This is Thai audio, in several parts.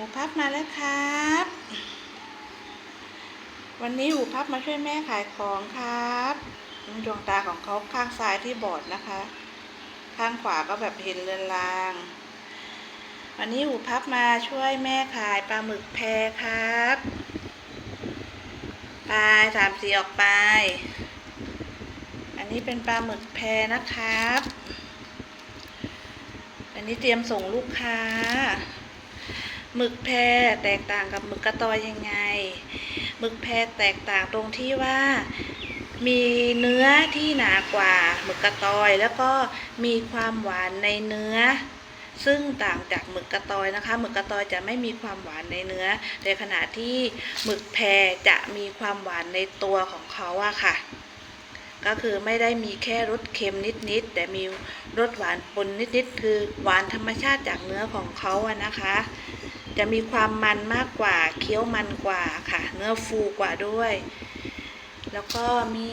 หูพับมาแล้วครับ วันนี้หูพับมาช่วยแม่ขายของครับดวงตาของเขาข้างซ้ายที่บอดนะคะ ข้างขวาก็แบบเห็นเลือนลาง วันนี้หูพับมาช่วยแม่ขายปลาหมึกแพรครับไปสามสีออกไป อันนี้เป็นปลาหมึกแพรนะครับ อันนี้เตรียมส่งลูกค้า หมึกแพรแตกต่างกับหมึกกระตอยยังไง หมึกแพรแตกต่างตรงที่ว่ามีเนื้อที่หนากว่าหมึกกระตอยแล้วก็มีความหวานในเนื้อ ซึ่งต่างจากหมึกกระตอยนะคะหมึกกระตอยจะไม่มีความหวานในเนื้อในขณะที่หมึกแพรจะมีความหวานในตัวของเขาอะค่ะ ก็คือไม่ได้มีแค่รสเค็มนิดๆแต่มีรสหวานปนนิดๆคือหวานธรรมชาติจากเนื้อของเขาอะนะคะ จะมีความมันมากกว่า เคี้ยวมันกว่าค่ะ เนื้อฟูกว่าด้วย แล้วก็มี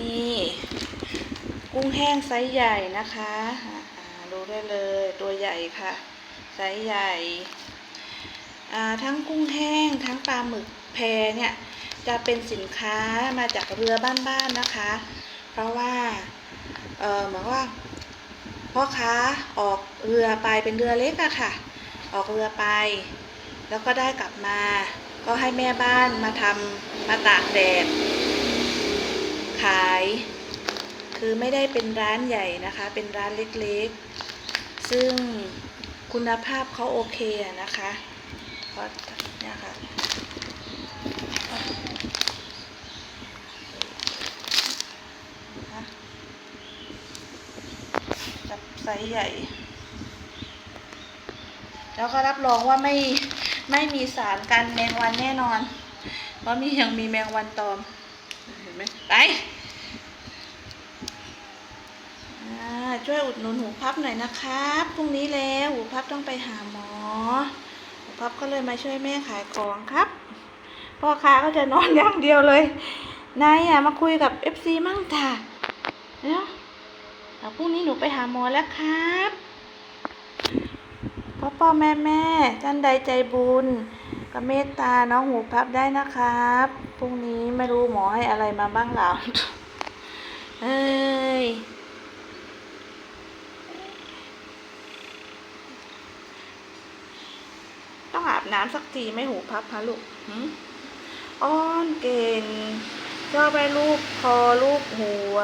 กุ้งแห้งไซส์ใหญ่นะคะดูได้เลยตัวใหญ่ค่ะ ไซส์ใหญ่ทั้งกุ้งแห้งทั้งปลาหมึกแพเนี่ยจะเป็นสินค้ามาจากเรือบ้านๆนะคะ เพราะว่า เออเหมือนว่าพ่อค้าออกเรือไปเป็นเรือเล็กอะค่ะ ออกเรือไป แล้วก็ได้กลับมา ก็ให้แม่บ้านมาทำมาตากแดดขาย คือไม่ได้เป็นร้านใหญ่นะคะ เป็นร้านเล็กๆ ซึ่งคุณภาพเขาโอเคนะคะเพราะเนี่ยค่ะจับไซส์ใหญ่ แล้วก็รับรองว่าไม่ ไม่มีสารกันแมงวันแน่นอน เพราะมียังมีแมงวันตอม เห็นไหมไปอ่าช่วยอุดหนุนหูพับหน่อยนะครับพรุ่งนี้แล้วหูพับต้องไปหาหมอ หูพับก็เลยมาช่วยแม่ขายของครับ พ่อค้าก็จะนอนอย่างเดียวเลยนายอะมาคุยกับ FC มั่งจ้ะเนาะเอาพรุ่งนี้หนูไปหาหมอแล้วครับ พ่อพ่อแม่แม่ท่านใดใจบุญก็เมตตาน้องหูพับได้นะครับพรุ่งนี้ไม่รู้หมอให้อะไรมาบ้างหรอเอ้ยต้องอาบน้ำสักทีไม่หูพับฮะลูกอ้อนเก่งชอบไปลูกคอลูกหัว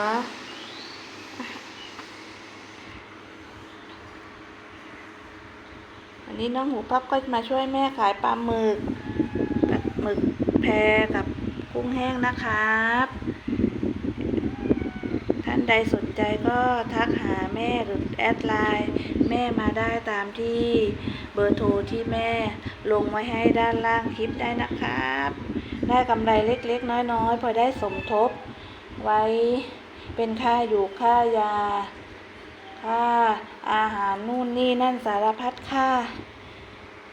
อันนี้น้องหูพับก็มาช่วยแม่ขายปลาหมึกปลาหมึกแพรกับกุ้งแห้งนะครับ ท่านใดสนใจก็ทักหาแม่หรือแอดไลน์แม่มาได้ตามที่เบอร์โทรที่แม่ลงไว้ให้ด้านล่างคลิปได้นะครับ ได้กำไรเล็กๆ น้อยๆ พอได้สมทบไว้เป็นค่าอยู่ค่ายา ค่าอาหารนู่นนี่นั่นสารพัดค่า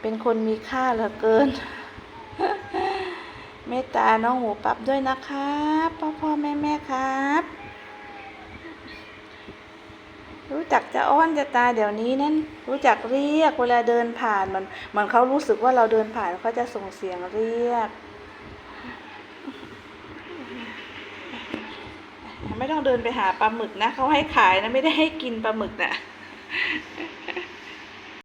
เป็นคนมีค่าเหลือเกิน เมตตาน้องหูปรับด้วยนะครับพ่อพ่อแม่แม่ครับ รู้จักจะอ้อนจะตาเดี๋ยวนี้นั่นรู้จักเรียกเวลาเดินผ่านมันเหมือนเขารู้สึกว่าเราเดินผ่านเขาจะส่งเสียงเรียก ไม่ต้องเดินไปหาปลาหมึกนะเขาให้ขายนะไม่ได้ให้กินปลาหมึกนะ